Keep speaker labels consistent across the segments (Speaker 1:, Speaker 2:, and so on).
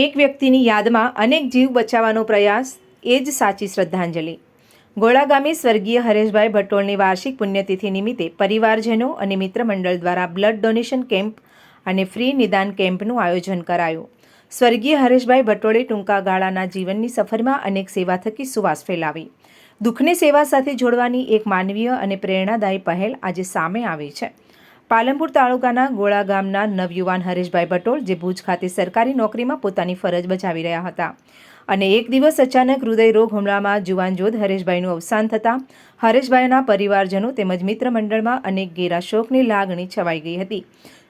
Speaker 1: એક વ્યક્તિની યાદમાં અનેક જીવ બચાવવાનો પ્રયાસ, એ જ સાચી શ્રદ્ધાંજલિ. ગોળા ગામે સ્વર્ગીય હરેશભાઈ ભટોળની વાર્ષિક પુણ્યતિથિ નિમિત્તે પરિવારજનો અને મિત્ર મંડળ દ્વારા બ્લડ ડોનેશન કેમ્પ અને ફ્રી નિદાન કેમ્પનું આયોજન કરાયું. સ્વર્ગીય હરેશભાઈ ભટોળે ટૂંકા ગાળાના જીવનની સફરમાં અનેક સેવા થકી સુવાસ ફેલાવી. દુઃખને સેવા સાથે જોડવાની એક માનવીય અને પ્રેરણાદાયી પહેલ આજે સામે આવી છે. પાલનપુર તાલુકાના ગોળા ગામના નવયુવાન હરેશભાઈ ભટોળ જે ભુજ ખાતે સરકારી નોકરીમાં પોતાની ફરજ બજાવી રહ્યા હતા. અને એક દિવસ અચાનક હૃદય રોગ હુમલામાં જુવાનજોધ હરેશભાઈનું અવસાન થતાં હરેશભાઈના પરિવારજનો તેમજ મિત્ર મંડળમાં અનેક ગેરા શોકની લાગણી છવાઈ ગઈ હતી.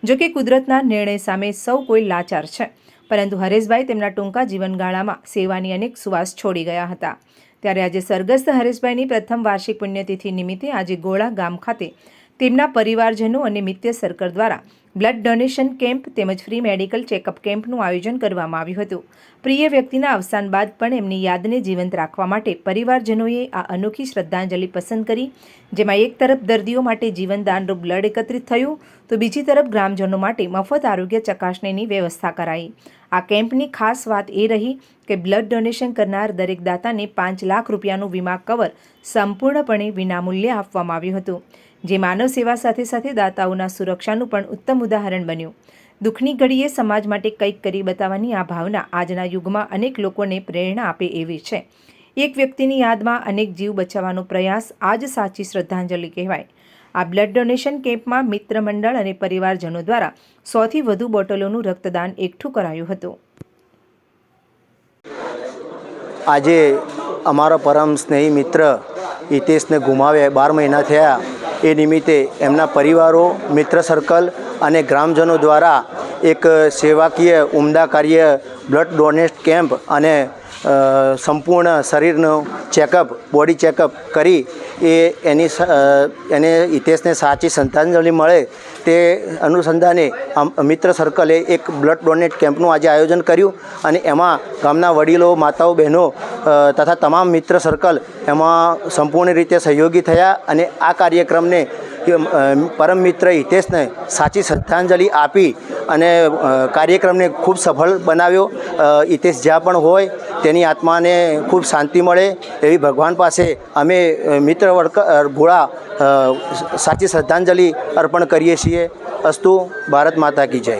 Speaker 1: જો કે કુદરતના નિર્ણય સામે સૌ કોઈ લાચાર છે. પરંતુ હરેશભાઈ તેમના ટૂંકા જીવનગાળામાં સેવાની અનેક સુવાસ છોડી ગયા હતા. ત્યારે આજે સરગસ્ત હરેશભાઈની પ્રથમ વાર્ષિક પુણ્યતિથિ નિમિત્તે આજે ગોળા ગામ ખાતે તેમના પરિવારજનો અને મિત્ય સર્કલ દ્વારા બ્લડ ડોનેશન કેમ્પ તેમજ ફ્રી મેડિકલ ચેકઅપ કેમ્પનું આયોજન કરવામાં આવ્યું હતું. પ્રિય વ્યક્તિના અવસાન બાદ પણ એમની યાદને જીવંત રાખવા માટે પરિવારજનોએ આ અનોખી શ્રદ્ધાંજલિ પસંદ કરી, જેમાં એક તરફ દર્દીઓ માટે જીવનદાનરૂપ બ્લડ એકત્રિત થયું, તો બીજી તરફ ગ્રામજનો માટે મફત આરોગ્ય ચકાસણીની વ્યવસ્થા કરાઈ. આ કેમ્પની ખાસ વાત એ રહી કે બ્લડ ડોનેશન કરનાર દરેક દાતાને પાંચ લાખ રૂપિયાનું વીમા કવર સંપૂર્ણપણે વિનામૂલ્યે આપવામાં આવ્યું હતું. જે માનવ સેવા સાથે સાથે દાતાઓના સુરક્ષાનું પણ ઉત્તમ ઉદાહરણ બન્યું. દુઃખની ઘડીએ સમાજ માટે કંઈક કરી બતાવવાની આ ભાવના આજના યુગમાં અનેક લોકોને પ્રેરણા આપે એવી છે. એક વ્યક્તિની યાદમાં અનેક જીવ બચાવવાનો પ્રયાસ આજ સાચી શ્રદ્ધાંજલિ કહેવાય. આ બ્લડ ડોનેશન કેમ્પમાં મિત્ર મંડળ અને પરિવારજનો દ્વારા સોથી વધુ બોટલોનું રક્તદાન એકઠું કરાયું હતું.
Speaker 2: આજે અમારો પરમ સ્નેહી મિત્ર હિતેશને ગુમાવ્યા, બાર મહિના થયા. એ નિમિત્તે એમના પરિવારો, મિત્ર સર્કલ અને ગ્રામજનો દ્વારા એક સેવાકીય ઉમદા કાર્ય બ્લડ ડોનેટ કેમ્પ અને સંપૂર્ણ શરીરનું ચેકઅપ બોડી ચેકઅપ કરી એ એની એને હિતેશને સાચી શ્રદ્ધાંજલિ મળે તે અનુસંધાને મિત્ર સર્કલે એક બ્લડ ડોનેટ કેમ્પનું આજે આયોજન કર્યું અને એમાં ગામના વડીલો, માતાઓ, બહેનો તથા તમામ મિત્ર સર્કલ એમાં સંપૂર્ણ રીતે સહયોગી થયા અને આ કાર્યક્રમને પરમ મિત્ર હિતેશને સાચી શ્રદ્ધાંજલિ આપી અને કાર્યક્રમને ખૂબ સફળ બનાવ્યો. હિતેશ જ્યાં પણ હોય તેની આત્માને ખૂબ શાંતિ મળે એવી ભગવાન પાસે અમે મિત્ર વર્ક ભોળા સાચી શ્રદ્ધાંજલિ અર્પણ કરીએ છીએ. અસ્તુ ભારત માતા કી જય.